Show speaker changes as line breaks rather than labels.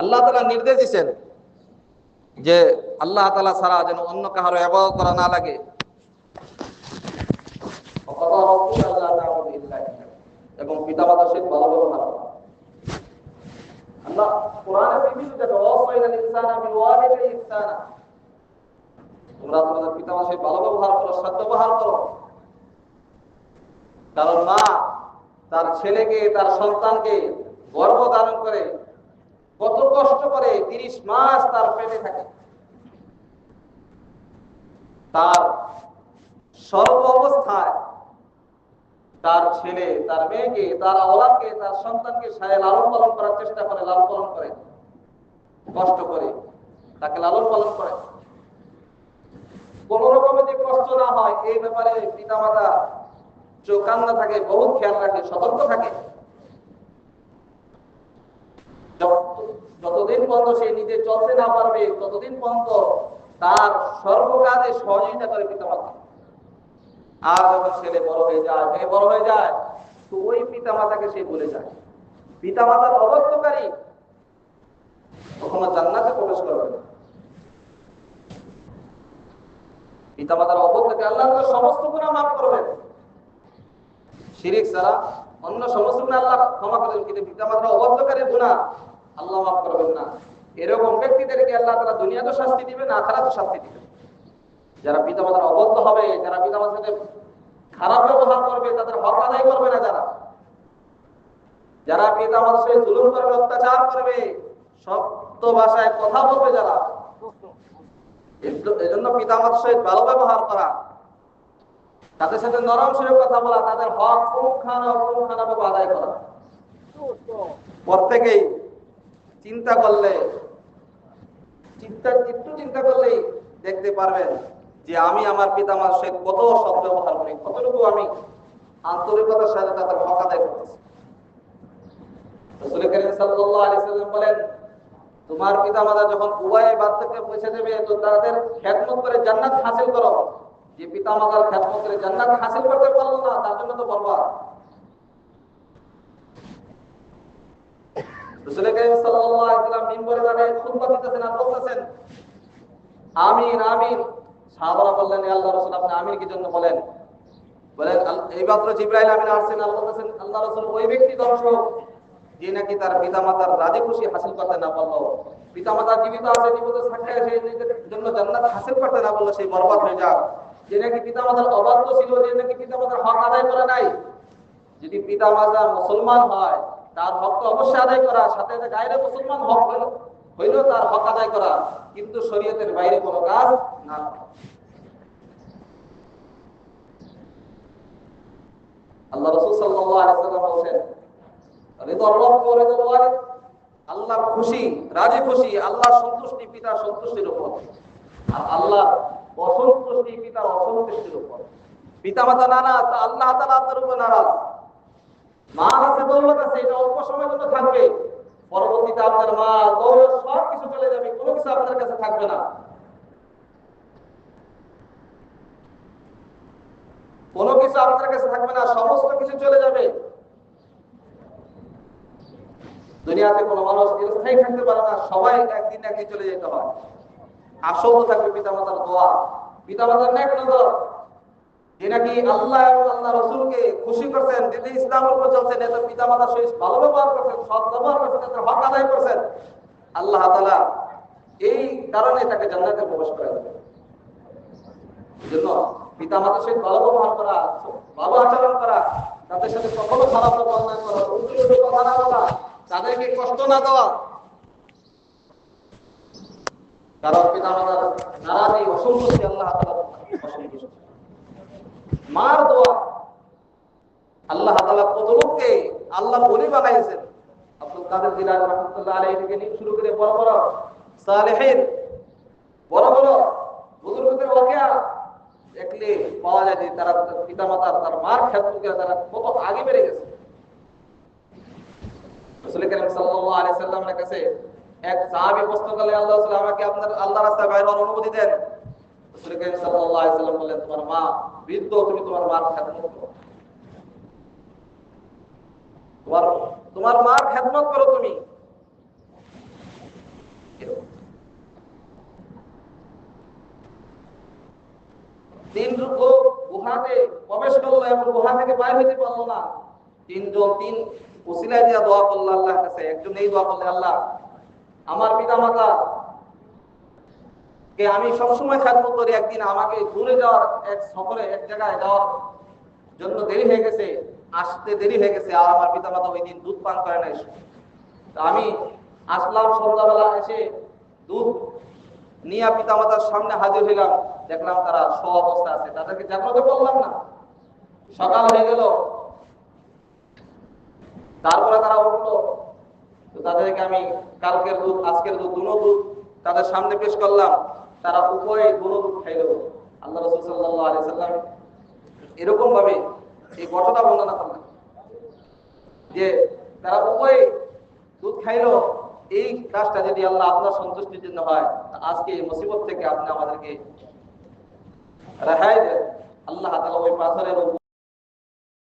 আল্লাহ তালা নির্দেশ দিচ্ছেন যে আল্লাহ তালা ছাড়া যেন অন্য কাহারও এবাদ করা না লাগে। এবং পিতা মাতার সহিত ভালো ব্যবহার ভালো করো ব্যবহার করো। কারণ মা তার ছেলেকে, তার সন্তানকে গর্ভ ধারণ করে কত কষ্ট করে তিরিশ মাস তার পেটে থাকে। তার সর্ব অবস্থায় তার ছেলে, তার মেয়েকে, তার অলাদকে তার সন্তানকে সায় লালন পালন করার চেষ্টা করে, লালন পালন করে, কষ্ট করে, তাকে লালন পালন করে। কোন রকমের যে কষ্ট না হয়, এই ব্যাপারে পিতা পিতামাতা চোখান্না থাকে, বহুত খেয়াল রাখে, সতর্ক থাকে। পর্যন্ত সে নিজে চলতে না পারবে, ততদিন পর্যন্ত তার সর্বকাজে সহযোগিতা করে পিতামাতা আর যখন ছেলে বড় হয়ে যায়, মেয়ে বড় হয়ে যায়, তো ওই পিতামাতাকে সে ভুলে যায়। পিতামাতার অবস্থকারী কখনো জান্নাতে প্রবেশ করবে না। পিতামাতার অবস্থাকে আল্লাহ সমস্ত গুনাহ মাফ করবেন। শিরিক ছাড়া অন্য সমস্ত গুনাহ আল্লাহ ক্ষমা করবেন কিন্তু পিতামাতার অবদ্ধকারী গুনাহ আল্লাহ মাফ করবেন না। এরকম ব্যক্তিদেরকে আল্লাহ তারা দুনিয়াতে শাস্তি দিবেন, আখারাতে শাস্তি দিবেন। যারা পিতামাতার অবদ্ধ হবে, যারা পিতামাতার সাথে খারাপ ব্যবহার করবে, তাদের হক আদায় করবে না যারা। যারা পিতামাতার সাথে জুলুম করবে অত্যাচার করবে শব্দ ভাষায় কথা বলবে যারা। এজন্য পিতামাতার সহিত ভালো ব্যবহার করা। তাদের সাথে নরম সুরে কথা বলা, তাদের হক পুঙ্খানা পুঙ্খানা ভাবে আদায় করা। প্রত্যেকেই চিন্তা করলে, চিন্তা একটু চিন্তা করলেই দেখতে পারবেন যে আমি আমার পিতামার সহিত কত সৎ ব্যবহার করি, কতটুকু আমি আন্তরিকতার সাথে তাদের হক আদায় করতেছি। তোমার পৌঁছে দেবে তো তাদের করে জান্নাত হাসিল যে পিতামাতার করে জান্নাত হাসিল করতে পারল না, তার জন্য তো খুতবা দিতেছেন আর রাজি খুশি হাসিল করতে না পিতামাতা জীবিত আছে, জীবিত জন্য হাসিল করতে না সেই বরবাদ হয়ে যাক। যে নাকি অবাধ্য ছিল, যে নাকি হক আদায় করে নাই। যদি মুসলমান হয়, তার হক তো অবশ্যই আদায় করা, সাথে গায়ের মুসলমান হক হইল তার হক আদায় করা, কিন্তু শরীয়তের বাইরে কোনো কাজ না আল্লাহ রসুল খুশি, রাজি খুশি সন্তুষ্টি সন্তুষ্টির উপর। আর আল্লাহ অসন্তুষ্টি পিতার অসন্তুষ্টির উপর। পিতা মাতা নারাজ আল্লাহ তার উপর নারাজ। মা দৌলত আছে, এটা অল্প সময়ের জন্য থাকবে। পরবর্তীতে আপনার মা দৌলত চলে যাবে কোনো কিছু আপনার কাছে থাকবে না। কোনো কিছু আপনার কাছে থাকবে না, সমস্ত কিছু চলে যাবে। দুনিয়াতে কোনো মানুষ স্থায়ী থাকতে পারে না, সবাই একদিন একদিন চলে যেতে হয়। আসল থাকবে পিতামাতার দোয়া। পিতামাতার নেক নজর। যে নাকি আল্লাহ এবং আল্লাহ রসুলকে খুশি করছেন দিদি ইসলামের উপর চলছেন এত পিতামাতার সহিত ভালো ব্যবহার করছেন, সৎ ব্যবহার করছেন তাদের হক আদায় করছেন। আল্লাহ এই কারণে তাকে জান্নাতে প্রবেশ করে এই জন্য পিতামাতার সহিত ভালো ব্যবহার করা, ভালো আচরণ করা, তাদের সাথে কখনো খারাপ ব্যবহার না করা কথা না বলা, তাদেরকে কষ্ট না দেওয়া। কারণ পিতা মাতার নারাজি, অসন্তুষ্টি আল্লাহ মার দোয়া আল্লাহ কত লোককে আল্লাহ বলি বানাইছেন। কাদের জিলানী রাহমাতুল্লাহ আলাইহি থেকে নিয়ে শুরু করে বড় বড় সালেহিন, বড় বড় বুজুর্গদের ওয়াকিয়া দেখলে পাওয়া যায় যে তারা পিতা তার মার ক্ষেত্রে তারা কত আগে বেড়ে গেছে। আল্লাহ রাসূল, আমাকে আপনার আল্লাহ রাস্তায় বাইরে অনুমতি দেন। রাসূল করিম তোমার মা বৃদ্ধ, তুমি তোমার মার খেদমত তোমার তোমার মার খেদমত করো তুমি। তিন গুহাতে প্রবেশ করল এবং গুহা থেকে বাইর হইতে পারল না। তিনজন, তিন দিয়া দোয়া করল আল্লাহ কাছে, একজন এই দোয়া করলে, আল্লাহ, আমার পিতা মাতা কে আমি সবসময় খেদমত করি, একদিন আমাকে দূরে যাওয়ার এক সফরে, এক জায়গায় যাওয়ার জন্য দেরি হয়ে গেছে, আসতে দেরি হয়ে গেছে, আর আমার পিতা মাতা ওই দিন দুধ পান করে নাই। আমি আসলাম সন্ধ্যাবেলা এসে দুধ নিয়ে পিতা মাতার সামনে হাজির হইলাম। দেখলাম তারা স্ব অবস্থা আছে, তাদেরকে জাগ্রত করলাম না। সকাল হয়ে গেল। তারপরে তারা উঠল। তো তাদেরকে আমি কালকের দুধ, আজকের দুধ, দুনো দুধ তাদের সামনে পেশ করলাম। তারা উভয়ে দুনো দুধ খাইল। আল্লাহ রসুল সাল্লাহ আলি সাল্লাম এরকম ভাবে এই ঘটনা বর্ণনা করলেন যে তারা উভয় দুধ খাইলো, এই কাজটা যদি আল্লাহ আপনার সন্তুষ্টির জন্য হয় আজকে এই মুসিবত থেকে আপনি আমাদেরকে রেহাই দেন। আল্লাহ তালা ওই পাথরের